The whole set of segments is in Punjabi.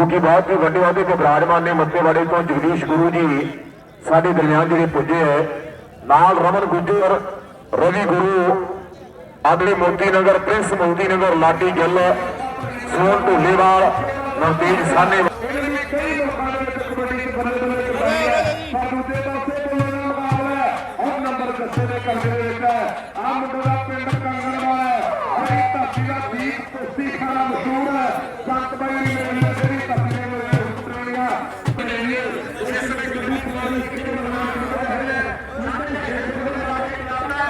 ਕਿਉਂਕਿ ਬਹੁਤ ਹੀ ਵੱਡੇ ਅਹੁਦੇ ਤੇ ਬਿਰਾਜਮਾਨ ਨੇ ਮੱਤੇਵਾੜੇ ਤੋਂ ਜਗਦੀਸ਼ ਗੁਰੂ ਜੀ ਸਾਡੇ ਦਰਮਿਆਨ ਜਿਹੜੇ ਪੁੱਜੇ ਹੈ, ਨਾਲ ਰਮਨ ਗੁੱਜਰ ਰਵੀ ਗੁਰੂ ਆਦਲੇ ਮੋਤੀ ਨਗਰ, ਪ੍ਰਿੰਸ ਮੋਤੀ ਨਗਰ, ਲਾਡੀ ਗਿੱਲ, ਸੋਨ ਢੋਲੇਵਾਲ, ਨਵਤੇਜ ਸਾਨੇ ਦੀਪ ਕੁਸ਼ਤੀ ਖਾਨਾ ਮਸ਼ਹੂਰ ਹੈ ਸੰਤ ਬਾਈ ਦੀ ਮੇਰੀ ਹੈ ਜਿਹੜੀ ਧਰਤੀ ਦੇ ਮੇਰੇ ਉਤਰਣੀਆਂ ਇਸ ਸਮੇਂ ਗੱਡੀ ਕੁਮਾਰੀ ਕਿਤੇ ਬਣਾ ਕੇ ਹੈ ਸਾਡੇ ਖੇਡ ਦੇ ਬਾਰੇ ਕਿਤਾਬ ਹੈ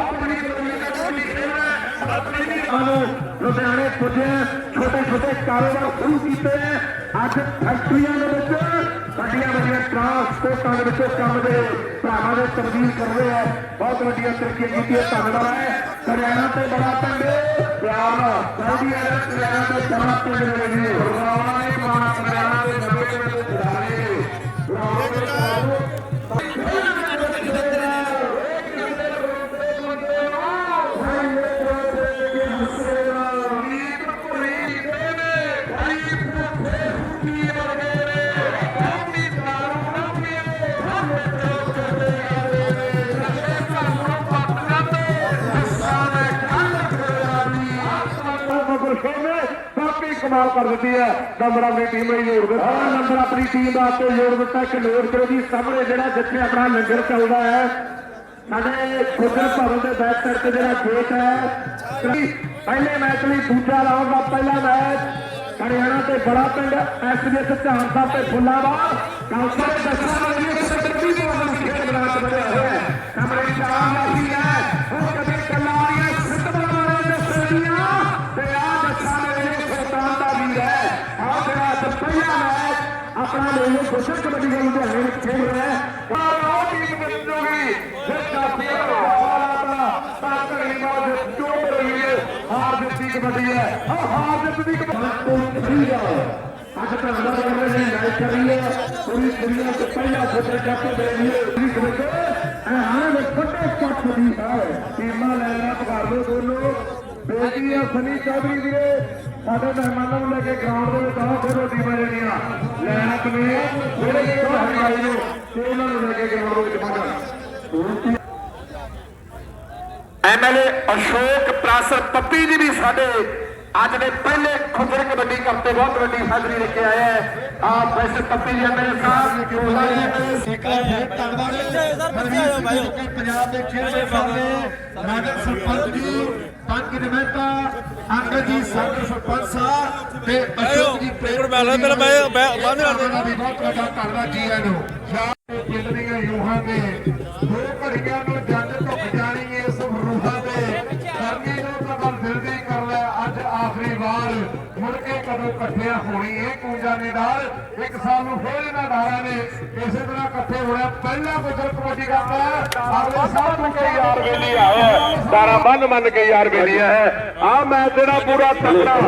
ਆਪਣੀ ਕਬੱਡੀ ਦਾ ਕੋਈ ਖੇਡ ਹੈ ਆਪਣੀ ਲੁਧਿਆਣੇ ਪੁੱਜੇ ਛੋਟੇ ਛੋਟੇ ਕਾਰੋਬਾਰ ਸ਼ੁਰੂ ਕੀਤੇ ਅੱਜ ਫੈਕਟਰੀਆਂ ਦੇ ਵਿੱਚ ਵੱਡੀਆਂ ਵੱਡੀਆਂ ਟਰਾਂਸਪੋਰਟਾਂ ਦੇ ਵਿੱਚੋਂ ਕੰਮ ਦੇ ਭਰਾਵਾਂ ਦੇ ਤਬਦੀਲ ਕਰ ਰਹੇ ਆ ਬਹੁਤ ਵੱਡੀਆਂ ਤਰੱਕੀਆਂ ਕੀਤੀਆਂ ਧੰਨਵਾਦ ਹੈ ਹਰਿਆਣਾ ਤੇ ਬੜਾ ਪਿੰਡ ਪਿਆਰ ਸਾਡੀ ਹਰਿਆਣਾ ਤੇ ਬੜਾ ਪਿੰਡ ਦੇ ਜੀ। ਗੁਰਨਾਵਾ ਨੇ ਮਾਂ ਹਰਿਆਣਾ ਦੇ ਨਵੇਂ ਪਿੰਡ ਚੜਾਏ ਕਾਫੀ ਕਮਾਲ ਕਰ ਦਿੱਤੀ ਹੈ। ਨੰਬਰ ਆਪਣੀ ਟੀਮ ਲਈ ਜੋੜ ਦਿੱਤਾ ਹਾਂ, ਨੰਬਰ ਆਪਣੀ ਟੀਮ ਦਾ ਤੇ ਜੋੜ ਦਿੱਤਾ ਕਿ ਨੋਟ ਕਰੋ ਜੀ, ਸਾਹਮਣੇ ਜਿਹੜਾ ਜਿੱਥੇ ਆਪਣਾ ਲੰਗਰ ਚੱਲਦਾ ਹੈ, ਸਾਡੇ ਖੁਦਰ ਭਵਨ ਦੇ ਬੈਕ ਸਾਈਡ ਤੇ ਜਿਹੜਾ ਗੇਟ ਹੈ ਪਹਿਲੇ ਮੈਚ ਲਈ ਦੂਜਾ ਰਾਉਂਡ ਦਾ ਪਹਿਲਾ ਮੈਚ ਹਰਿਆਣਾ ਤੇ ਬੜਾ ਪਿੰਡ ਐਸਬੀਐਸ ਧਿਆਨ ਸਾਹਿਬ ਤੇ ਫੁੱਲਾਵਾਲ। ਕਾਉਂਸਲ ਦਸਾਂ ਵਾਲੀ ਮੈਚ ਆਪਣਾ ਲੋਕ ਗੁੱਸਰ ਕਬੱਡੀ ਦੇ ਲੁਧਿਆਣੇ ਵਿੱਚ ਖੇਡ ਰਿਹਾ ਹੈ ਪਰ ਉਹ ਟੀਮ ਜਿੱਤ ਜੂਗੀ ਫਿਰ ਕਾਫੀ ਵਾਲਾ ਤਾਂ ਕਰੀ ਬਾਅਦ ਜੋ ਰਹੀ ਹੈ ਹਾਰ ਜਿੱਤੀ ਆ ਸਨੀ ਚੌਧਰੀ ਵੀਰੇ, ਸਾਡੇ ਮਹਿਮਾਨਾਂ ਨੂੰ ਲੈ ਕੇ ਗਰਾਊਂਡ ਦੇ ਵਿੱਚ ਆਓ, ਫਿਰ ਉਹ ਟੀਮਾਂ ਜਿਹੜੀਆਂ ਲੈਣ ਆਪਣੇ ਜਿਹੜੇ ਤੋਂ ਹਰਿਆਈ ਨੂੰ, ਤੇ ਉਹਨਾਂ ਨੂੰ ਲੈ ਕੇ ਗਰਾਊਂਡ ਦੇ ਵਿੱਚ ਪਹੁੰਚਣ ਐਮਐਲਏ ਅਸ਼ੋਕ ਪ੍ਰਾਸਰ ਪੱਪੀ ਜੀ ਵੀ ਸਾਡੇ ਅੱਜ ਦੇ ਪਹਿਲੇ ਖੁਦਰ ਕਬੱਡੀ ਕੱਪ ਤੇ ਬਹੁਤ ਵੱਡੀ ਹਾਜ਼ਰੀ ਲੈ ਕੇ ਆਇਆ ਹੈ। ਆ ਵੈਸੇ ਪੱਪੀ ਜੀ ਐਮਐਲਏ ਸਾਹਿਬ ਪੰਜਾਬ ਦੇ ਖੇਡ ਵਿਭਾਗ ਨਗਰ ਸਰਪੰਚ ਜੀ ਪੰਜ ਨਿਮੈਤਾ ਅੰਗਦ ਜੀ ਸਾਡੇ ਸਰਪੰਚ ਸਾਹਿਬ ਤੇ ਅਸ਼ੋਕ ਜੀ ਹੁਣ ਮੈਂ ਲਾ ਪਹਿਲਾਂ ਮੈਂ ਬੰਦ ਕਰ ਬਹੁਤ ਵੱਡਾ ਧੰਨਵਾਦ ਜੀ ਆਇਆਂ ਨੂੰ। ਸ਼ਾਹ ਦੇ ਪਿੰਡ ਦੀਆਂ ਯੂਹਾਂ ਦੇ ਦੋ ਘੜੀਆਂ ਨੂੰ ਵਾਰ ਮੁੜ ਕੇ ਕਦੋਂ ਇਕੱਠਿਆਂ ਹੋਣੀ ਇਹ ਕੂੰਜਾ ਨੇ ਡਾਲ ਇੱਕ ਸਾਲ ਨੂੰ ਫੇਰ ਇਹਨਾਂ ਡਾਰਾਂ ਨੇ ਇਸੇ ਤਰ੍ਹਾਂ ਇਕੱਠੇ ਹੋਣਾ। ਪਹਿਲਾ ਗੁਜਰ ਕਬੱਡੀ ਕਰਦਾ ਅਗਲੇ ਸਾਲ ਨੂੰ ਕਈ ਯਾਰ ਵੇਲੀ ਆਇਆ ਸਾਰਾ ਬੰਨ ਮੰਨ ਕੇ ਯਾਰ ਵੇਲੀ ਹੈ ਆ ਮੈਚ ਜਿਹੜਾ ਪੂਰਾ ਤਕੜਾ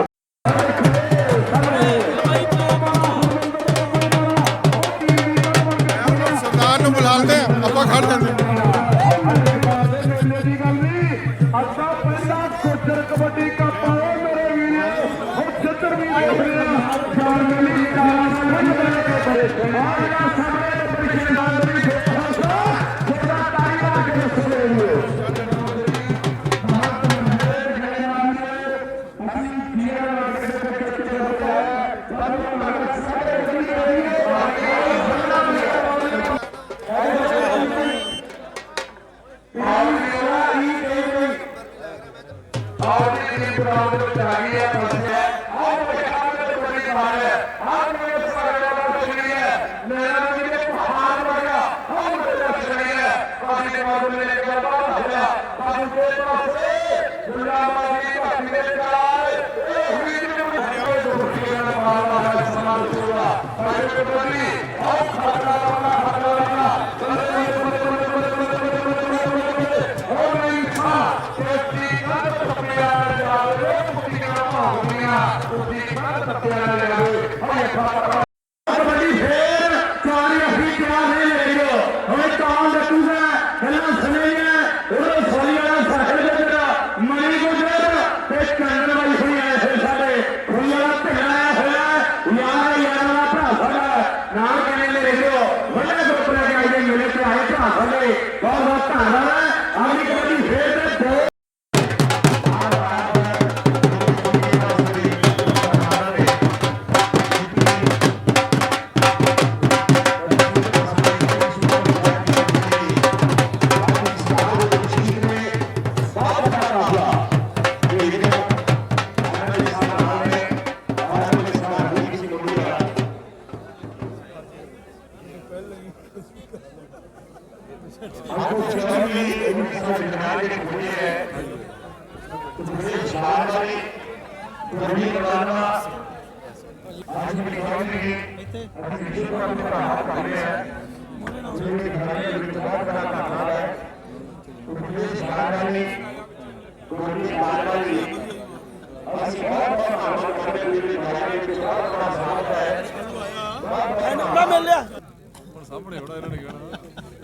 ਸਾਹਮਣੇ ਹੋਣਾ ਇਹਨਾਂ ਨੇ ਕਹਿਣਾ।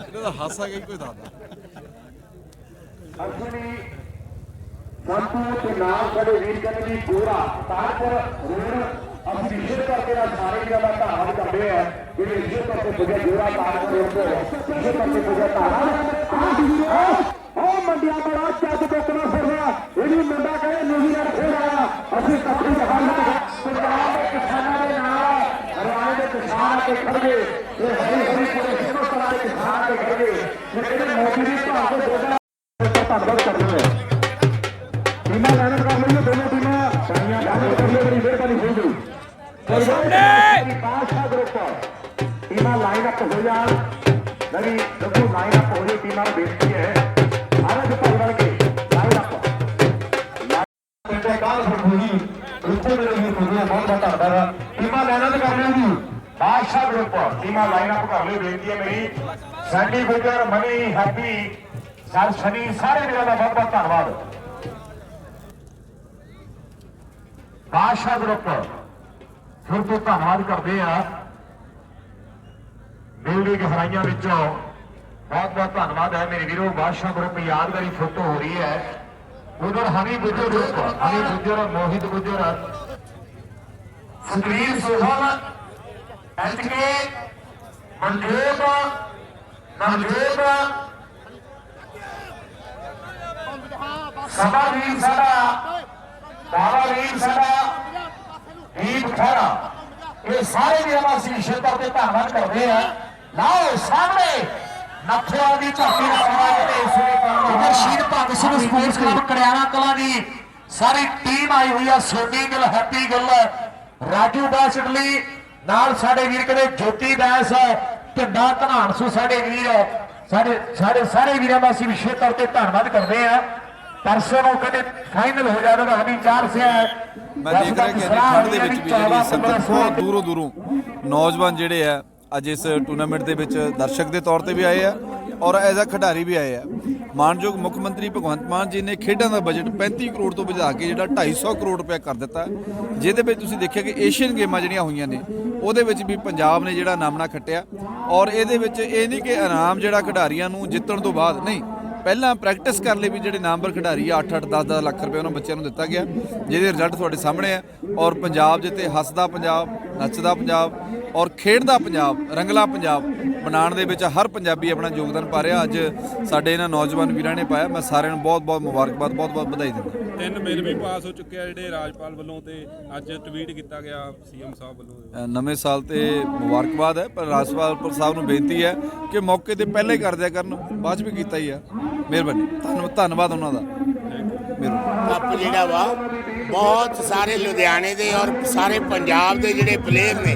ਇਹਨਾਂ ਦਾ ਹਾਸਾ ਕਿ ਕੋਈ ਦੱਸਦਾ ਅਸਲੀ ਸੰਤੂ ਤੇ ਨਾਮ ਸਾਡੇ ਵੀਰ ਕਹਿੰਦੇ ਜੀ ਪੂਰਾ ਤਾਰਪੁਰ ਰੋਡ ਅਸੀਂ ਵਿਸ਼ੇਸ਼ ਕਰਕੇ ਨਾਲ ਸਾਰੇ ਵੀਰਾਂ ਦਾ ਧੰਨਵਾਦ ਕਰਦੇ ਆ ਜਿਹੜੇ ਵਿਸ਼ੇਸ਼ ਕਰਕੇ ਪੁੱਜੇ ਜੋੜਾ ਤਾਰਪੁਰ ਰੋਡ ਤੋਂ ਵਿਸ਼ੇਸ਼ ਕਰਕੇ ਪੁੱਜੇ ਧੰਨਵਾਦ ਉਹ ਮੰਡਿਆ ਬੜਾ ਚੱਜ ਕੋਕਣਾ ਫਿਰਦਾ ਇਹ ਮੁੰਡਾ ਕਹੇ ਨਿਊਜ਼ੀਲੈਂਡ ਖੇਡ ਆਇਆ ਅਸੀਂ ਕੱਪੜੀ ਦਾ ਪੰਜਾਬ ਦੇ ਕਿਸਾਨਾਂ ਦੇ ਨਾਲ ਹਰਿਆਣੇ ਦੇ ਕਿਸਾਨ ਆ ਕੇ ਖੜ ਇਹ ਹਰੀ ਹਰੀ ਪੂਰੇ ਹਿੰਦੁਸਤਾਨ ਦੇ ਕਿਸਾਨ ਆ ਕੇ ਖੜ ਗਏ। ਜਿਹੜੇ ਮੋਦੀ ਦੀ ਭਾਅ ਦੇ ਦੋਦਾ ਧੰਨਵਾਦ ਕਰਦੇ ਹਾਂ ਟੀਮਾਂ ਲਾਈਨ ਕਰ ਲਈਏ ਦੋਨੋਂ ਟੀਮਾਂ। ਸਾਈਆਂ ਲਾਈਨ ਕਰ ਲਈਏ ਬੜੀ ਮਿਹਰਬਾਨੀ ਹੋਊਗੀ। ਸਾਹਮਣੇ! ਬਾਦਸ਼ਾਹ ਗਰੁੱਪ ਟੀਮਾਂ ਲਾਈਨ ਅਪ ਹੋ ਜਾਣ। ਨਵੀਂ ਲੱਗੂ ਲਾਈਨ ਅਪ ਹੋ ਜੇ ਟੀਮਾਂ ਨੂੰ ਬੇਨਤੀ ਹੈ। ਦੇ ਭਾਈ ਬਣ ਕੇ ਲਾਈਨ ਅਪ ਤੇ ਕਾਲ ਫਰਮੂਗੀ ਰੁਕੋ ਮੇਰੇ ਵੀਰ ਬਹੁਤ ਬਹੁਤ ਧੰਨਵਾਦ। ਟੀਮਾਂ ਲਾਈਨ ਅਪ ਕਰ ਲਿਓ ਜੀ। ਬਾਦਸ਼ਾਹ ਗਰੁੱਪ ਟੀਮਾਂ ਲਾਈਨ ਅਪ ਕਰ ਲਿਓ ਬੇਨਤੀ ਹੈ ਮੇਰੀ। ਸੈਂਡੀ ਗੁੱਜਰ ਮਨੀ, ਹੈਪੀ, ਸਰ ਸ਼ਨੀ, ਸਾਰੇ ਵੀਰਾਂ ਦਾ ਬਹੁਤ ਬਹੁਤ ਧੰਨਵਾਦ। ਬਾਦਸ਼ਾਹ ਗਰੁੱਪ ਫਿਰ ਤੋਂ ਧੰਨਵਾਦ ਕਰਦੇ ਆ ਦਿਲ ਦੀ ਗਹਿਰਾਈਆਂ ਵਿੱਚੋਂ। ਬਹੁਤ ਬਹੁਤ ਧੰਨਵਾਦ ਹੈ ਮੇਰੇ ਵੀਰੋ। ਬਾਦਸ਼ਾਹ ਗਰੁੱਪ ਯਾਦਗਾਰੀ ਫੋਟੋ ਹੋ ਰਹੀ ਹੈ। ਉਧਰ ਹਨੀ ਗੁੱਜਰ ਗਰੁੱਪ ਹਨੀ ਗੁੱਜਰ, ਮੋਹਿਤ ਗੁਜਰ। ਸੁਖਵੀਰ ਸੋਹਲ ਐਚਕੇ ਮਨਜੋਤ ਨਵਜੋਤ ਸਭਾ ਵੀਰ ਸਾਡਾ ਬਾਬਾ ਵੀਰ ਸਾਡਾ ਦੀਪ ਖਹਿਰਾ। ਇਹ ਸਾਰੇ ਵੀਰਾਂ ਦਾ ਅਸੀਂ ਵਿਸ਼ੇਸ਼ ਤੌਰ ਤੇ ਧੰਨਵਾਦ ਕਰਦੇ ਆ ਲਾਓ ਸਾਹਮਣੇ ਨੱਥਿਆਂ ਦੀ ਝਾਕੀ ਦਾ ਸਮਾਂ ਤੇ ਇਸ ਵੇਲੇ ਕਰਨ ਸ਼ਹੀਦ ਭਗਤ ਸਿੰਘ ਸਪੋਰਟਸ ਕਲੱਬ ਕੜਿਆਣਾ ਕਲਾਂ ਦੀ ਸਾਰੀ ਟੀਮ ਆਈ ਹੋਈ ਆ। ਸੋਨੀ ਗਿੱਲ ਹੈਪੀ ਗਿੱਲ ਰਾਜੂ ਬਾਸਟਲੀ ਨਾਲ ਸਾਡੇ ਵੀਰ ਕਹਿੰਦੇ ਜੋਤੀ ਬੈਸ ਢਿੰਡਾ ਧਨਾਨਸੂ ਸਾਡੇ ਵੀਰ ਸਾਡੇ ਸਾਡੇ ਸਾਰੇ ਵੀਰਾਂ ਦਾ ਅਸੀਂ ਵਿਸ਼ੇਸ਼ ਤੌਰ ਤੇ ਧੰਨਵਾਦ ਕਰਦੇ ਆ ਪਰਸੋਂ ਨੂੰ ਕਹਿੰਦੇ ਫਾਈਨਲ ਹੋ ਜਾਵੇਗਾ ਹਮੀ ਚਾਰ ਸੇ ਮੈਂ ਦੇਖ ਰਿਹਾ ਕਿ ਠੰਡ ਦੇ ਵਿੱਚ ਵੀ ਜਿਹੜੀ ਸੰਗਤ ਬਹੁਤ ਦੂਰੋਂ ਦੂਰੋਂ ਨੌਜਵਾਨ ਜਿਹੜੇ ਆ ਅੱਜ ਇਸ ਟੂਰਨਾਮੈਂਟ ਦੇ ਵਿੱਚ ਦਰਸ਼ਕ ਦੇ ਤੌਰ ਤੇ ਵੀ ਆਏ ਆ। ਔਰ ਐਜ਼ ਅ ਖਿਡਾਰੀ ਵੀ ਆਏ ਆ। ਮਾਨਯੋਗ ਮੁੱਖ ਮੰਤਰੀ ਭਗਵੰਤ ਮਾਨ ਜੀ ਨੇ ਖੇਡਾਂ ਦਾ ਬਜਟ 35 ਕਰੋੜ ਤੋਂ ਵਧਾ ਕੇ ਜਿਹੜਾ 250 ਕਰੋੜ ਰੁਪਏ ਕਰ ਦਿੱਤਾ। ਜਿਹਦੇ ਵਿੱਚ ਤੁਸੀਂ ਦੇਖਿਆ ਕਿ ਏਸ਼ੀਅਨ ਗੇਮਾਂ ਜਿਹੜੀਆਂ ਹੋਈਆਂ ਨੇ, ਉਹਦੇ ਵਿੱਚ ਵੀ ਪੰਜਾਬ ਨੇ ਜਿਹੜਾ ਨਾਮਣਾ ਖੱਟਿਆ। ਔਰ ਇਹਦੇ ਵਿੱਚ ਇਹ ਨਹੀਂ ਕਿ ਇਨਾਮ ਜਿਹੜਾ ਖਿਡਾਰੀਆਂ ਨੂੰ ਜਿੱਤਣ ਤੋਂ ਬਾਅਦ, ਨਹੀਂ। ਪਹਿਲਾਂ ਪ੍ਰੈਕਟਿਸ ਕਰਨ ਲਈ ਵੀ ਜਿਹੜੇ ਨਾਮਵਰ ਖਿਡਾਰੀ ਆ 8-8 10-10 ਲੱਖ ਰੁਪਏ ਉਹਨਾਂ ਬੱਚਿਆਂ ਨੂੰ ਦਿੱਤਾ ਗਿਆ। ਜਿਹਦੇ ਰਿਜ਼ਲਟ ਤੁਹਾਡੇ ਸਾਹਮਣੇ ਆ। ਔਰ ਪੰਜਾਬ ਜਿੱਤੇ ਹੱਸਦਾ ਪੰਜਾਬ, ਨੱਚਦਾ ਪੰਜਾਬ ਔਰ ਖੇਡਦਾ ਪੰਜਾਬ ਰੰਗਲਾ ਪੰਜਾਬ ਬਣਾਉਣ ਦੇ ਵਿੱਚ ਹਰ ਪੰਜਾਬੀ ਆਪਣਾ ਯੋਗਦਾਨ ਪਾ ਰਿਹਾ। ਅੱਜ ਸਾਡੇ ਇਹਨਾਂ ਨੌਜਵਾਨ ਵੀਰਾਂ ਨੇ ਪਾਇਆ। ਮੈਂ ਸਾਰਿਆਂ ਨੂੰ ਬਹੁਤ-ਬਹੁਤ ਮੁਬਾਰਕਬਾਦ ਬਹੁਤ-ਬਹੁਤ ਵਧਾਈ ਦਿੰਦਾ। ਤਿੰਨ ਬਿੱਲ ਵੀ ਪਾਸ ਹੋ ਚੁੱਕੇ ਆ ਜਿਹੜੇ ਰਾਜਪਾਲ ਵੱਲੋਂ ਤੇ ਅੱਜ ਟਵੀਟ ਕੀਤਾ ਗਿਆ ਸੀਐਮ ਸਾਹਿਬ ਵੱਲੋਂ। ਨਵੇਂ ਸਾਲ ਤੇ ਮੁਬਾਰਕਬਾਦ ਹੈ ਪਰ ਰਾਜਪਾਲ ਸਾਹਿਬ ਨੂੰ ਬੇਨਤੀ ਹੈ ਕਿ ਮੌਕੇ ਤੇ ਪਹਿਲੇ ਕਰ ਦਿਆ ਕਰਨ। ਬਾਅਦ 'ਚ ਵੀ ਕੀਤਾ ਹੀ ਆ। ਮਿਹਰਬਾਨੀ। ਧੰਨਵਾਦ ਧੰਨਵਾਦ ਉਹਨਾਂ ਦਾ। ਕੱਪ ਜਿਹੜਾ ਵਾ ਬਹੁਤ ਸਾਰੇ ਲੁਧਿਆਣੇ ਦੇ ਔਰ ਸਾਰੇ ਪੰਜਾਬ ਦੇ ਜਿਹੜੇ ਪਲੇਅਰ ਨੇ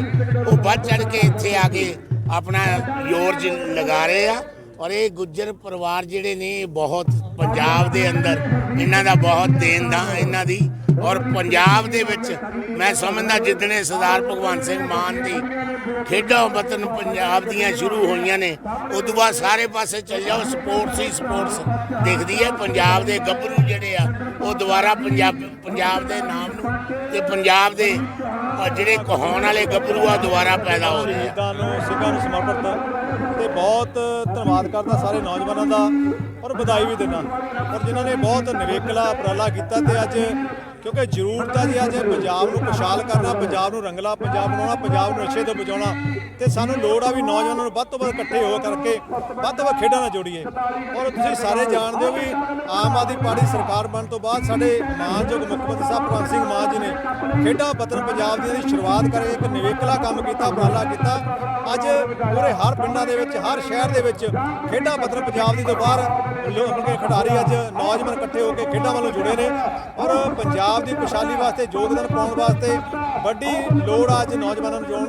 ਉਹ ਵੱਧ ਚੜ ਕੇ ਇੱਥੇ ਆ ਕੇ ਆਪਣਾ ਜ਼ੋਰ ਜ ਲਗਾ ਰਹੇ ਆ। ਔਰ ਇਹ ਗੁੱਜਰ ਪਰਿਵਾਰ ਜਿਹੜੇ ਨੇ, ਇਹ ਬਹੁਤ ਪੰਜਾਬ ਦੇ ਅੰਦਰ ਇਹਨਾਂ ਦਾ ਬਹੁਤ ਦੇਣ ਦਾ ਇਹਨਾਂ ਦੀ। ਔਰ ਪੰਜਾਬ ਦੇ ਵਿੱਚ ਮੈਂ ਸਮਝਦਾ ਜਿੱਦਣੇ ਸਰਦਾਰ ਭਗਵੰਤ ਸਿੰਘ ਮਾਨ ਦੀ ਖੇਡਾਂ ਵਤਨ ਪੰਜਾਬ ਦੀਆਂ ਸ਼ੁਰੂ ਹੋਈਆਂ ਨੇ, ਉਦੋਂ ਬਾਅਦ ਸਾਰੇ ਪਾਸੇ ਚੱਲ ਜਾਓ, ਸਪੋਰਟਸ ਹੀ ਸਪੋਰਟਸ ਦਿਖਦੀ ਹੈ। ਪੰਜਾਬ ਦੇ ਗੱਭਰੂ ਜਿਹੜੇ ਆ, ਉਹ ਦੁਬਾਰਾ ਪੰਜਾਬ ਪੰਜਾਬ ਦੇ ਨਾਮ ਨੂੰ ਤੇ ਪੰਜਾਬ ਦੇ ਅ, ਜਿਹੜੇ ਕਹਾਉਣ ਵਾਲੇ ਗੱਭਰੂ ਆ ਦੁਬਾਰਾ ਪੈਦਾ ਹੋ ਰਹੇ ਆ। ਸ਼ਹੀਦਾਂ ਨੂੰ ਸਿੰਘਾਂ ਨੂੰ ਸਮਰਪਿਤ ਤੇ ਬਹੁਤ ਧੰਨਵਾਦ ਕਰਦਾ ਸਾਰੇ ਨੌਜਵਾਨਾਂ ਦਾ ਔਰ ਵਧਾਈ ਵੀ ਦਿੰਦਾ। ਔਰ ਜਿਨ੍ਹਾਂ ਨੇ ਬਹੁਤ ਨਿਵੇਕਲਾ ਉਪਰਾਲਾ ਕੀਤਾ ਤੇ ਅੱਜ ਕਿਉਂਕਿ ਜ਼ਰੂਰਤ ਹੈ ਜੀ ਅੱਜ ਪੰਜਾਬ ਨੂੰ ਖੁਸ਼ਹਾਲ ਕਰਨਾ, ਪੰਜਾਬ ਨੂੰ ਰੰਗਲਾ, ਪੰਜਾਬ ਬਣਾਉਣਾ, ਪੰਜਾਬ ਨੂੰ ਨਸ਼ੇ ਤੋਂ ਬਚਾਉਣਾ, ਤੇ ਸਾਨੂੰ ਲੋੜ ਆ ਵੀ ਨੌਜਵਾਨਾਂ ਨੂੰ ਵੱਧ ਤੋਂ ਵੱਧ ਇਕੱਠੇ ਹੋ ਕਰਕੇ ਵੱਧ ਤੋਂ ਵੱਧ ਖੇਡਾਂ ਨਾਲ ਜੋੜੀਏ। ਔਰ ਤੁਸੀਂ ਸਾਰੇ ਜਾਣਦੇ ਹੋ ਵੀ ਆਮ ਆਦਮੀ ਪਾਰਟੀ ਸਰਕਾਰ ਬਣਨ ਤੋਂ ਬਾਅਦ ਸਾਡੇ ਮਾਨਯੋਗ ਮੁੱਖ ਮੰਤਰੀ ਸਾਹਿਬ ਭਗਵੰਤ ਸਿੰਘ ਮਾਨ ਜੀ ਨੇ ਖੇਡਾਂ ਵਤਨ ਪੰਜਾਬ ਦੀਆਂ ਦੀ ਸ਼ੁਰੂਆਤ ਕਰੇ, ਇੱਕ ਨਿਵੇਕਲਾ ਕੰਮ ਕੀਤਾ, ਉਪਰਾਲਾ ਕੀਤਾ। ਅੱਜ ਪੂਰੇ ਹਰ ਪਿੰਡਾਂ ਦੇ ਵਿੱਚ, ਹਰ ਸ਼ਹਿਰ ਦੇ ਵਿੱਚ ਖੇਡਾਂ ਵਤਨ ਪੰਜਾਬ ਦੀ ਤੋਂ ਬਾਹਰ ਲੋਕ ਖਿਡਾਰੀ ਅੱਜ ਨੌਜਵਾਨ ਇਕੱਠੇ ਹੋ ਕੇ ਖੇਡਾਂ ਵੱਲੋਂ ਜੁੜੇ ਨੇ। ਔਰ ਪੰਜਾਬ ਦੀ ਖੁਸ਼ਹਾਲੀ ਵਾਸਤੇ ਯੋਗਦਾਨ ਪਾਉਣ ਵਾਸਤੇ ਵੱਡੀ ਲੋੜ ਆ ਅੱਜ ਨੌਜਵਾਨਾਂ ਨੂੰ ਜੋੜ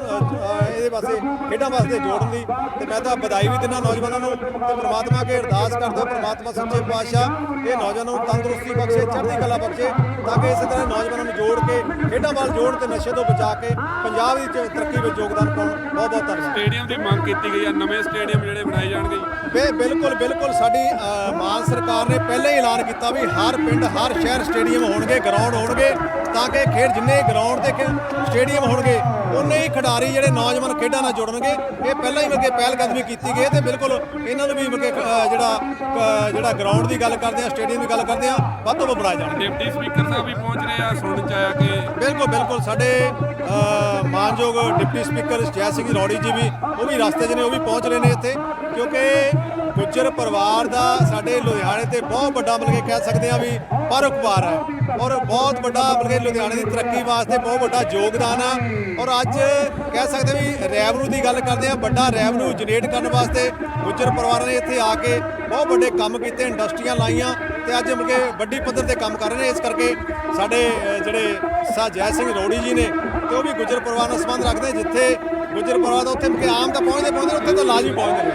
ਇਹਦੇ ਪਾਸੇ ਖੇਡਾਂ ਵਾਸਤੇ ਜੋੜਨ ਦੀ ਤੇ ਮੈਂ ਤਾਂ ਵਧਾਈ ਵੀ ਦਿੰਦਾ ਨੌਜਵਾਨਾਂ ਨੂੰ ਤੇ ਪ੍ਰਮਾਤਮਾ ਅੱਗੇ ਅਰਦਾਸ ਕਰਦਾ ਪ੍ਰਮਾਤਮਾ ਸੱਚੇ ਪਾਤਸ਼ਾਹ ਇਹ ਨੌਜਵਾਨਾਂ ਨੂੰ ਤੰਦਰੁਸਤੀ ਬਖਸ਼ੇ ਚੜ੍ਹਦੀ ਕਲਾ ਬਖਸ਼ੇ ਤਾਂ ਕਿ ਇਸੇ ਤਰ੍ਹਾਂ ਨੌਜਵਾਨਾਂ ਨੂੰ ਜੋੜ ਕੇ ਖੇਡਾਂ ਵੱਲ ਜੋੜਨ ਤੇ ਨਸ਼ੇ ਤੋਂ ਬਚਾ ਕੇ ਪੰਜਾਬ ਦੀ ਤਰੱਕੀ ਵਿੱਚ ਯੋਗਦਾਨ ਪਾਉਣ। ਬਹੁਤ ਬਹੁਤ ਧੰਨਵਾਦ। ਸਟੇਡੀਅਮ ਦੀ ਮੰਗ ਕੀਤੀ ਗਈ ਆ ਨਵੇਂ ਸਟੇਡੀਅਮ ਜਿਹੜੇ ਬਣਾਏ ਜਾਣਗੇ ਬੇ ਬਿਲਕੁਲ ਬਿਲਕੁਲ ਸਾਡੀ ਮਾਨ ਸਰਕਾਰ ਨੇ ਪਹਿਲਾਂ ਹੀ ਐਲਾਨ ਕੀਤਾ ਵੀ ਹਰ ਪਿੰਡ ਹਰ ਸ਼ਹਿਰ ਸਟੇਡੀਅਮ ਹੋਣਗੇ ਗਰਾਊਂਡ ਹੋਣਗੇ। ਤਾਂ ਕਿ ਖੇਡ ਜਿੰਨੇ ਗਰਾਊਂਡ ਤੇ ਖੇ- ਸਟੇਡੀਅਮ ਹੋਣਗੇ ਉਨੇ ਹੀ ਖਿਡਾਰੀ ਜਿਹੜੇ ਨੌਜਵਾਨ ਖੇਡਾਂ ਨਾਲ ਜੁੜਨਗੇ ਇਹ ਪਹਿਲਾਂ ਹੀ ਮੱਕੇ ਪਹਿਲ ਕਦਮੀ ਕੀਤੀ ਗਈ ਹੈ ਤੇ ਬਿਲਕੁਲ ਇਹਨਾਂ ਨੂੰ ਵੀ ਮੱਕੇ ਜਿਹੜਾ ਜਿਹੜਾ ਗਰਾਊਂਡ ਦੀ ਗੱਲ ਕਰਦੇ ਆ ਸਟੇਡੀਅਮ ਦੀ ਗੱਲ ਕਰਦੇ ਆ ਵੱਧ ਤੋਂ ਵੱਧ ਬਣਾਏ ਜਾਣ ਡਿਪਟੀ ਸਪੀਕਰ ਸਾਹਿਬ ਵੀ ਪਹੁੰਚ ਰਹੇ ਆ ਸੁਣਨ ਚ ਆਇਆ ਕਿ ਬਿਲਕੁਲ ਬਿਲਕੁਲ ਸਾਡੇ ਮਾਨਯੋਗ ਡਿਪਟੀ ਸਪੀਕਰ ਜੈ ਸਿੰਘ ਰੌੜੀ ਜੀ ਵੀ ਉਹ ਵੀ ਰਸਤੇ 'ਚ ਨੇ ਉਹ ਵੀ ਪਹੁੰਚ ਰਹੇ ਨੇ ਇੱਥੇ ਕਿਉਂਕਿ ਗੁੱਜਰ ਪਰਿਵਾਰ ਦਾ ਸਾਡੇ ਲੁਧਿਆਣੇ ਤੇ ਬਹੁਤ ਵੱਡਾ ਮਤਲਬ ਕਿ ਕਹਿ ਸਕਦੇ ਆ ਵੀ ਪਰਉਪਕਾਰ ਹੈ। ਔਰ ਬਹੁਤ ਵੱਡਾ ਮਤਲਬ ਕਿ ਲੁਧਿਆਣੇ ਦੀ ਤਰੱਕੀ ਵਾਸਤੇ ਬਹੁਤ ਵੱਡਾ ਯੋਗਦਾਨ ਆ ਔਰ ਅੱਜ ਅੱਜ ਕਹਿ ਸਕਦੇ ਵੀ ਰੈਵਨਿਊ ਦੀ ਗੱਲ ਕਰਦੇ ਆ ਵੱਡਾ ਰੈਵਨਿਊ ਜਨਰੇਟ ਕਰਨ ਵਾਸਤੇ ਗੁੱਜਰ ਪਰਿਵਾਰਾਂ ਨੇ ਇੱਥੇ ਆ ਕੇ ਬਹੁਤ ਵੱਡੇ ਕੰਮ ਕੀਤੇ, ਇੰਡਸਟਰੀਆਂ ਲਾਈਆਂ ਤੇ ਅੱਜ ਮਤਲਬ ਕਿ ਵੱਡੀ ਪੱਧਰ ਤੇ ਕੰਮ ਕਰ ਰਹੇ ਨੇ। ਇਸ ਕਰਕੇ ਸਾਡੇ ਜਿਹੜੇ ਸਾ ਜੈ ਸਿੰਘ ਰੋੜੀ ਜੀ ਨੇ ਤੇ ਉਹ ਵੀ ਗੁੱਜਰ ਪਰਿਵਾਰ ਨਾਲ ਸੰਬੰਧ ਰੱਖਦੇ ਜਿੱਥੇ ਗੁੱਜਰ ਪਰਿਵਾਰ ਦਾ ਉੱਥੇ ਮਤਲਬ ਕਿ ਆਮ ਤਾਂ ਪਹੁੰਚਦੇ ਪਹੁੰਚਦੇ ਉੱਥੇ ਤਾਂ ਲਾਜ਼ਮੀ ਪਹੁੰਚਦੇ ਨੇ।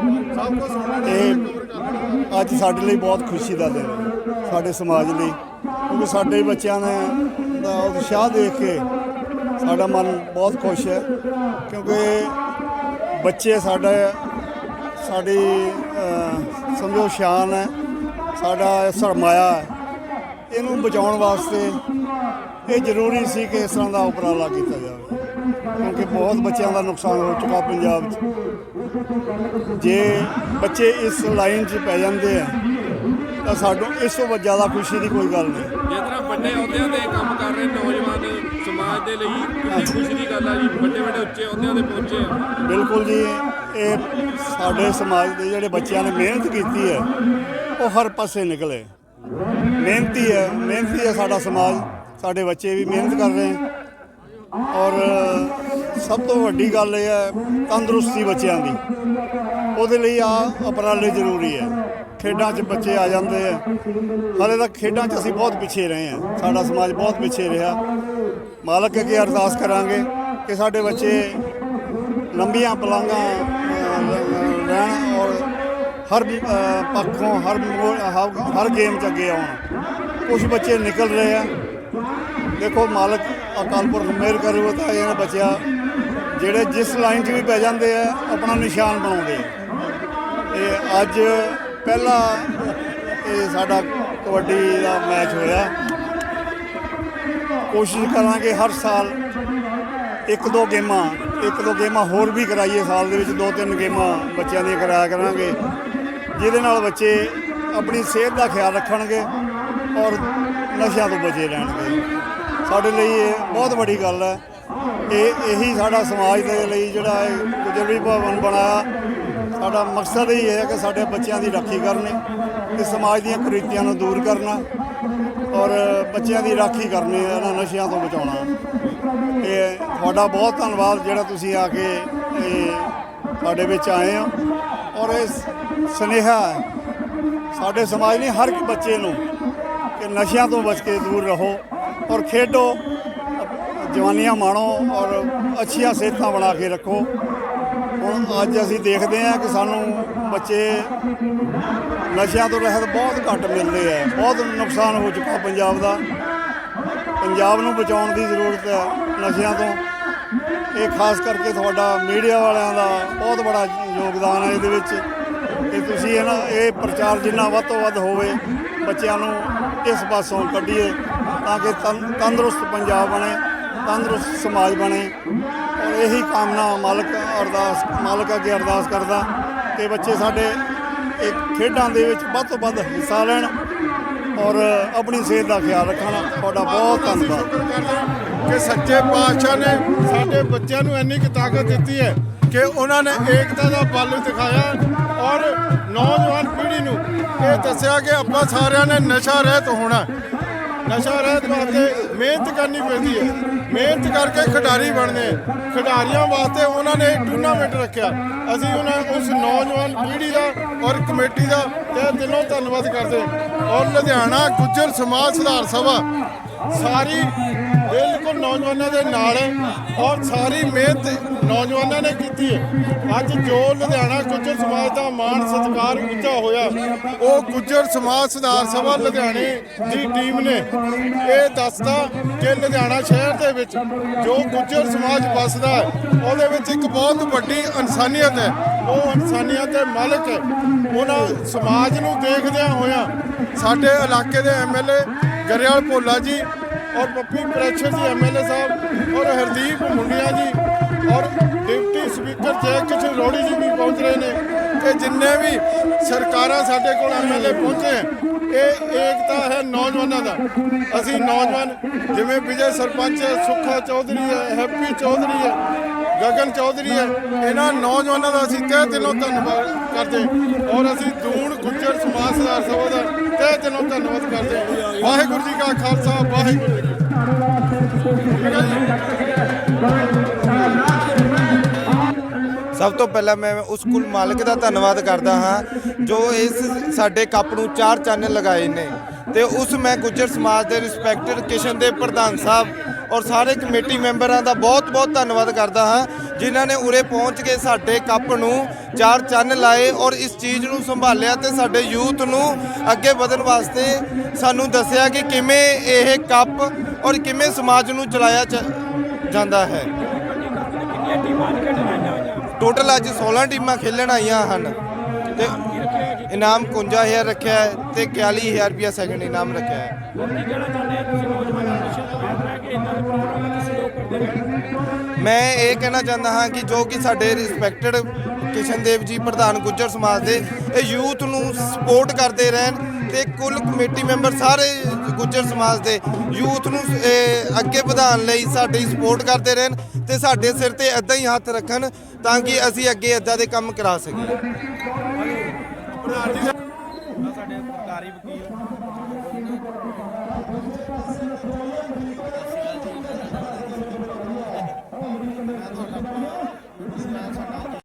ਖੇਡ ਅੱਜ ਇਹ ਅੱਜ ਸਾਡੇ ਲਈ ਬਹੁਤ ਖੁਸ਼ੀ ਦਾ ਦਿਨ ਸਾਡੇ ਸਮਾਜ ਲਈ। ਕਿਉਂਕਿ ਸਾਡੇ ਬੱਚਿਆਂ ਨੇ ਦਾ ਉਤਸ਼ਾਹ ਦੇਖ ਕੇ ਸਾਡਾ ਮਨ ਬਹੁਤ ਖੁਸ਼ ਹੈ, ਕਿਉਂਕਿ ਬੱਚੇ ਸਾਡਾ, ਸਾਡੀ ਸਮਝੋ ਸ਼ਾਨ ਹੈ, ਸਾਡਾ ਸਰਮਾਇਆ ਹੈ। ਇਹਨੂੰ ਬਚਾਉਣ ਵਾਸਤੇ ਇਹ ਜ਼ਰੂਰੀ ਸੀ ਕਿ ਇਸ ਤਰ੍ਹਾਂ ਦਾ ਉਪਰਾਲਾ ਕੀਤਾ ਜਾਵੇ, ਕਿਉਂਕਿ ਬਹੁਤ ਬੱਚਿਆਂ ਦਾ ਨੁਕਸਾਨ ਹੋ ਚੁੱਕਾ ਪੰਜਾਬ 'ਚ। ਜੇ ਬੱਚੇ ਇਸ ਲਾਈਨ 'ਚ ਪੈ ਜਾਂਦੇ ਆ ਤਾਂ ਸਾਨੂੰ ਇਸ ਤੋਂ ਵੱਧ ਜ਼ਿਆਦਾ ਖੁਸ਼ੀ ਦੀ ਕੋਈ ਗੱਲ ਨਹੀਂ। ਜਿਸ ਤਰ੍ਹਾਂ ਵੱਡੇ ਅਹੁਦਿਆਂ ਤੇ ਕੰਮ ਕਰ ਰਹੇ ਨੌਜਵਾਨ ਸਮਾਜ ਦੇ ਲਈ ਕਿੰਨੀ ਖੁਸ਼ੀ ਦੀ ਗੱਲ ਆ ਜੀ ਵੱਡੇ ਵੱਡੇ ਉੱਚੇ ਅਹੁਦਿਆਂ ਤੇ ਪਹੁੰਚੇ ਆ। ਬਿਲਕੁਲ ਜੀ ਇਹ ਸਾਡੇ ਸਮਾਜ ਦੇ ਜਿਹੜੇ ਬੱਚਿਆਂ ਨੇ ਮਿਹਨਤ ਕੀਤੀ ਹੈ ਉਹ ਹਰ ਪਾਸੇ ਨਿਕਲੇ। ਮਿਹਨਤੀ ਹੈ ਮਿਹਨਤੀ ਹੈ ਸਾਡਾ ਸਮਾਜ ਸਾਡੇ ਬੱਚੇ ਵੀ ਮਿਹਨਤ ਕਰ ਰਹੇ ਹੈ ਔਰ ਸਭ ਤੋਂ ਵੱਡੀ ਗੱਲ ਇਹ ਹੈ ਤੰਦਰੁਸਤੀ ਬੱਚਿਆਂ ਦੀ। ਉਹਦੇ ਲਈ ਆ ਉਪਰਾਲੇ ਜ਼ਰੂਰੀ ਹੈ। ਖੇਡਾਂ 'ਚ ਬੱਚੇ ਆ ਜਾਂਦੇ ਆ। ਹਾਲੇ ਤੱਕ ਖੇਡਾਂ 'ਚ ਅਸੀਂ ਬਹੁਤ ਪਿੱਛੇ ਰਹੇ ਹਾਂ ਸਾਡਾ ਸਮਾਜ ਬਹੁਤ ਪਿੱਛੇ ਰਿਹਾ। ਮਾਲਕ ਅੱਗੇ ਅਰਦਾਸ ਕਰਾਂਗੇ ਕਿ ਸਾਡੇ ਬੱਚੇ ਲੰਬੀਆਂ ਪਲਾਂਘਾਂ ਰਹਿਣ ਔਰ ਹਰ ਪੱਖੋਂ, ਹਰ ਹਰ- ਹਰ ਗੇਮ 'ਚ ਅੱਗੇ ਆਉਣ। ਕੁਝ ਬੱਚੇ ਨਿਕਲ ਰਹੇ ਆ। ਦੇਖੋ, ਮਾਲਕ ਅਕਾਲ ਪੁਰਖ ਮਿਹਰ ਕਰੂ ਤਾਂ ਇਹਨਾਂ ਬੱਚਿਆ ਜਿਹੜੇ ਜਿਸ ਲਾਈਨ 'ਚ ਵੀ ਪੈ ਜਾਂਦੇ ਆ, ਆਪਣਾ ਨਿਸ਼ਾਨ ਬਣਾਉਂਦੇ ਆ। ਇਹ ਅੱਜ ਪਹਿਲਾ ਇਹ ਸਾਡਾ ਕਬੱਡੀ ਦਾ ਮੈਚ ਹੋਇਆ। ਕੋਸ਼ਿਸ਼ ਕਰਾਂਗੇ ਹਰ ਸਾਲ ਇੱਕ ਦੋ ਗੇਮਾਂ, ਇੱਕ ਦੋ ਗੇਮਾਂ ਹੋਰ ਵੀ ਕਰਾਈਏ ਸਾਲ ਦੇ ਵਿੱਚ ਦੋ ਤਿੰਨ ਗੇਮਾਂ ਬੱਚਿਆਂ ਦੀਆਂ ਕਰਾਇਆ ਕਰਾਂਗੇ, ਜਿਹਦੇ ਨਾਲ ਬੱਚੇ ਆਪਣੀ ਸਿਹਤ ਦਾ ਖਿਆਲ ਰੱਖਣਗੇ ਔਰ ਨਸ਼ਿਆਂ ਤੋਂ ਬਚੇ ਰਹਿਣਗੇ। ਸਾਡੇ ਲਈ ਇਹ ਬਹੁਤ ਵੱਡੀ ਗੱਲ ਹੈ। ਇਹ ਇਹੀ ਸਾਡਾ ਸਮਾਜ ਦੇ ਲਈ ਜਿਹੜਾ ਇਹ ਗੁਜਰਵੀ ਭਵਨ ਬਣਾਇਆ। ਸਾਡਾ ਮਕਸਦ ਇਹ ਹੈ ਕਿ ਸਾਡੇ ਬੱਚਿਆਂ ਦੀ ਰਾਖੀ ਕਰਨੀ ਤੇ ਸਮਾਜ ਦੀਆਂ ਕੁਰੀਤੀਆਂ ਨੂੰ ਦੂਰ ਕਰਨਾ ਔਰ ਬੱਚਿਆਂ ਦੀ ਰਾਖੀ ਕਰਨੀ, ਇਹਨਾਂ ਨਸ਼ਿਆਂ ਤੋਂ ਬਚਾਉਣਾ। ਇਹ ਤੁਹਾਡਾ ਬਹੁਤ ਧੰਨਵਾਦ ਜਿਹੜਾ ਤੁਸੀਂ ਆ ਕੇ ਇਹ ਸਾਡੇ ਵਿੱਚ ਆਏ ਹੋ। ਔਰ ਇਹ ਸੁਨੇਹਾ ਸਾਡੇ ਸਮਾਜ ਨੇ ਹਰ ਇੱਕ ਬੱਚੇ ਨੂੰ ਕਿ ਨਸ਼ਿਆਂ ਤੋਂ ਬਚ ਕੇ ਦੂਰ ਰਹੋ ਔਰ ਖੇਡੋ, ਜਵਾਨੀਆਂ ਮਾਣੋ ਔਰ ਅੱਛੀਆਂ ਸਿਹਤਾਂ ਬਣਾ ਕੇ ਰੱਖੋ। ਹੁਣ ਅੱਜ ਅਸੀਂ ਦੇਖਦੇ ਹਾਂ ਕਿ ਸਾਨੂੰ ਬੱਚੇ ਨਸ਼ਿਆਂ ਤੋਂ ਰਹਿਤ ਬਹੁਤ ਘੱਟ ਮਿਲਦੇ ਆ, ਬਹੁਤ ਨੁਕਸਾਨ ਹੋ ਚੁੱਕਾ ਪੰਜਾਬ ਦਾ। ਪੰਜਾਬ ਨੂੰ ਬਚਾਉਣ ਦੀ ਜ਼ਰੂਰਤ ਹੈ ਨਸ਼ਿਆਂ ਤੋਂ। ਇਹ ਖਾਸ ਕਰਕੇ ਤੁਹਾਡਾ ਮੀਡੀਆ ਵਾਲਿਆਂ ਦਾ ਬਹੁਤ ਬੜਾ ਯੋਗਦਾਨ ਹੈ ਇਹਦੇ ਵਿੱਚ। ਕਿ ਤੁਸੀਂ ਇਹ ਨਾ, ਇਹ ਪ੍ਰਚਾਰ ਜਿੰਨਾ ਵੱਧ ਤੋਂ ਵੱਧ ਹੋਵੇ, ਬੱਚਿਆਂ ਨੂੰ ਇਸ ਪਾਸੋਂ ਕੱਢੀਏ ਤਾਂ ਕਿ ਤੰ- ਤੰਦਰੁਸਤ ਪੰਜਾਬ ਬਣੇ, ਤੰਦਰੁਸਤ ਸਮਾਜ ਬਣੇ। ਇਹੀ ਕਾਮਨਾ ਮਾਲਕ ਅਰਦਾਸ ਮਾਲਕ ਅੱਗੇ ਅਰਦਾਸ ਕਰਦਾ ਕਿ ਬੱਚੇ ਸਾਡੇ ਇਹ ਖੇਡਾਂ ਦੇ ਵਿੱਚ ਵੱਧ ਤੋਂ ਵੱਧ ਹਿੱਸਾ ਲੈਣ ਔਰ ਆਪਣੀ ਸਿਹਤ ਦਾ ਖਿਆਲ ਰੱਖਣ। ਤੁਹਾਡਾ ਬਹੁਤ ਧੰਨਵਾਦ। ਕਿ ਸੱਚੇ ਪਾਤਸ਼ਾਹ ਨੇ ਸਾਡੇ ਬੱਚਿਆਂ ਨੂੰ ਇੰਨੀ ਕੁ ਤਾਕਤ ਦਿੱਤੀ ਹੈ ਕਿ ਉਹਨਾਂ ਨੇ ਏਕਤਾ ਦਾ ਬਲ ਦਿਖਾਇਆ ਔਰ ਨੌਜਵਾਨ ਪੀੜ੍ਹੀ ਨੂੰ ਇਹ ਦੱਸਿਆ ਕਿ ਆਪਾਂ ਸਾਰਿਆਂ ਨੇ ਨਸ਼ਾ ਰਹਿਤ ਹੋਣਾ। ਨਸ਼ਾ ਰਹਿਤ ਵਾਸਤੇ ਮਿਹਨਤ ਕਰਨੀ ਪੈਂਦੀ ਹੈ। ਮਿਹਨਤ ਕਰਕੇ ਖਿਡਾਰੀ ਬਣਦੇ ਖਿਡਾਰੀਆਂ ਵਾਸਤੇ ਉਹਨਾਂ ਨੇ ਟੂਰਨਾਮੈਂਟ ਰੱਖਿਆ। ਅਸੀਂ ਉਹਨਾਂ ਉਸ ਨੌਜਵਾਨ ਪੀੜ੍ਹੀ ਦਾ ਔਰ ਕਮੇਟੀ ਦਾ ਤਹਿ ਦਿਲੋਂ ਧੰਨਵਾਦ ਕਰਦੇ ਔਰ ਲੁਧਿਆਣਾ ਗੁੱਜਰ ਸਮਾਜ ਸੁਧਾਰ ਸਭਾ ਸਾਰੀ ਬਿਲਕੁਲ ਨੌਜਵਾਨਾਂ ਦੇ ਨਾਲ ਔਰ ਸਾਰੀ ਮਿਹਨਤ ਨੌਜਵਾਨਾਂ ਨੇ ਕੀਤੀ ਹੈ। ਅੱਜ ਜੋ ਲੁਧਿਆਣਾ ਗੁੱਜਰ ਸਮਾਜ ਦਾ ਮਾਣ ਸਤਿਕਾਰ ਉੱਚਾ ਹੋਇਆ, ਉਹ ਗੁੱਜਰ ਸਮਾਜ ਸੁਧਾਰ ਸਭਾ ਲੁਧਿਆਣੇ ਦੀ ਟੀਮ ਨੇ। ਇਹ ਦੱਸਦਾ ਕਿ ਲੁਧਿਆਣਾ ਸ਼ਹਿਰ ਦੇ ਵਿੱਚ ਜੋ ਗੁੱਜਰ ਸਮਾਜ ਵੱਸਦਾ ਉਹਦੇ ਵਿੱਚ ਇੱਕ ਬਹੁਤ ਵੱਡੀ ਇਨਸਾਨੀਅਤ ਹੈ। ਉਹ ਇਨਸਾਨੀਅਤ ਦੇ ਮਾਲਕ ਉਹਨਾਂ ਸਮਾਜ ਨੂੰ ਦੇਖਦਿਆਂ ਹੋਇਆਂ ਸਾਡੇ ਇਲਾਕੇ ਦੇ ਐਮਐਲਏ ਗਰੇਵਾਲ ਭੋਲਾ ਜੀ ਔਰ ਪੱਪੀ ਪ੍ਰੈਸ਼ਰ ਜੀ ਐਮਐਲਏ ਸਾਹਿਬ ਔਰ ਹਰਦੀਪ ਮੁੰਡਿਆ ਜੀ ਔਰ ਡਿਪਟੀ ਸਪੀਕਰ ਜੈ ਕਿਸ਼ਨ ਰੋੜੀ ਜੀ ਵੀ ਪਹੁੰਚ ਰਹੇ ਨੇ ਕਿ ਜਿੰਨੇ ਵੀ ਸਰਕਾਰਾਂ ਸਾਡੇ ਕੋਲ ਐਮਐਲਏ ਪਹੁੰਚੇ ਹੈ, ਇਹ ਏਕਤਾ ਹੈ ਨੌਜਵਾਨਾਂ ਦਾ। ਅਸੀਂ ਨੌਜਵਾਨ ਜਿਵੇਂ ਵਿਜੇ ਸਰਪੰਚ ਹੈ ਸੁੱਖਾ ਚੌਧਰੀ ਹੈ ਹੈਪੀ ਚੌਧਰੀ ਹੈ ਗਗਨ ਚੌਧਰੀ ਹੈ ਇਹਨਾਂ ਨੌਜਵਾਨਾਂ ਦਾ ਅਸੀਂ ਤਹਿ ਦਿਲੋਂ ਧੰਨਵਾਦ ਕਰਦੇ ਔਰ ਅਸੀਂ ਦੂਣ ਗੁੱਜਰ ਸਮਾਜ ਸੁਧਾਰ ਸਭਾ ਦਾ ਤਹਿ ਦਿਲੋਂ ਧੰਨਵਾਦ ਕਰਦੇ ਹਾਂ। ਵਾਹਿਗੁਰੂ ਜੀ ਕਾ ਖਾਲਸਾ, ਵਾਹਿਗੁਰੂ ਜੀ ਸਭ ਤੋਂ ਪਹਿਲਾਂ ਮੈਂ ਉਸ ਕੁਲ ਮਾਲਕ ਦਾ ਧੰਨਵਾਦ ਕਰਦਾ ਹਾਂ, ਜੋ ਇਸ ਸਾਡੇ ਕੱਪ ਨੂੰ ਚਾਰ ਚੰਨ ਲਗਾਏ ਨੇ। ਤੇ ਉਸ ਮੈਂ ਗੁੱਜਰ ਸਮਾਜ ਦੇ ਰਿਸਪੈਕਟਡ ਕਿਸ਼ਨ ਦੇ ਪ੍ਰਧਾਨ ਸਾਹਿਬ ਔਰ ਸਾਰੇ ਕਮੇਟੀ ਮੈਂਬਰਾਂ ਦਾ ਬਹੁਤ-ਬਹੁਤ ਧੰਨਵਾਦ ਕਰਦਾ ਹਾਂ, ਜਿਨ੍ਹਾਂ ਨੇ ਉਰੇ ਪਹੁੰਚ ਕੇ ਸਾਡੇ ਕੱਪ ਨੂੰ ਚਾਰ ਚੰਨ ਲਾਏ ਔਰ ਇਸ ਚੀਜ਼ ਨੂੰ ਸੰਭਾਲਿਆ ਤੇ ਸਾਡੇ ਯੂਥ ਨੂੰ ਅੱਗੇ ਵਧਣ ਵਾਸਤੇ ਸਾਨੂੰ ਦੱਸਿਆ ਕਿ ਕਿਵੇਂ ਇਹ ਕੱਪ ਔਰ ਕਿਵੇਂ ਸਮਾਜ ਨੂੰ ਚਲਾਇਆ ਜਾਂਦਾ ਹੈ। ਟੋਟਲ ਅੱਜ 16 ਟੀਮਾਂ ਖੇਲਣ ਆਈਆਂ ਹਨ ਤੇ ਇਨਾਮ 51000 ਰੱਖਿਆ ਹੈ ਤੇ 41000 ਰੁਪਿਆ ਸੈਕੰਡ ਇਨਾਮ ਰੱਖਿਆ ਹੈ। ਮੈਂ ਇਹ ਕਹਿਣਾ ਚਾਹੁੰਦਾ ਹਾਂ ਕਿ ਜੋ ਕਿ ਸਾਡੇ ਰਿਸਪੈਕਟਡ ਕਿਸ਼ਨਦੇਵ ਜੀ, ਪ੍ਰਧਾਨ ਗੁੱਜਰ ਸਮਾਜ ਦੇ, ਇਹ ਯੂਥ ਨੂੰ ਸਪੋਰਟ ਕਰਦੇ ਰਹਿਣ ਤੇ ਕੁੱਲ ਕਮੇਟੀ ਮੈਂਬਰ ਸਾਰੇ ਗੁੱਜਰ ਸਮਾਜ ਦੇ ਯੂਥ ਨੂੰ ਅੱਗੇ ਵਧਾਉਣ ਲਈ ਸਾਡੀ ਸਪੋਰਟ ਕਰਦੇ ਰਹਿਣ ਤੇ ਸਾਡੇ ਸਿਰ ਤੇ ਇਦਾਂ ਹੀ ਹੱਥ ਰੱਖਣ ਤਾਂ ਕਿ ਅਸੀਂ ਅੱਗੇ ਇਦਾਂ ਦੇ ਕੰਮ ਕਰਾ ਸਕੀਏ।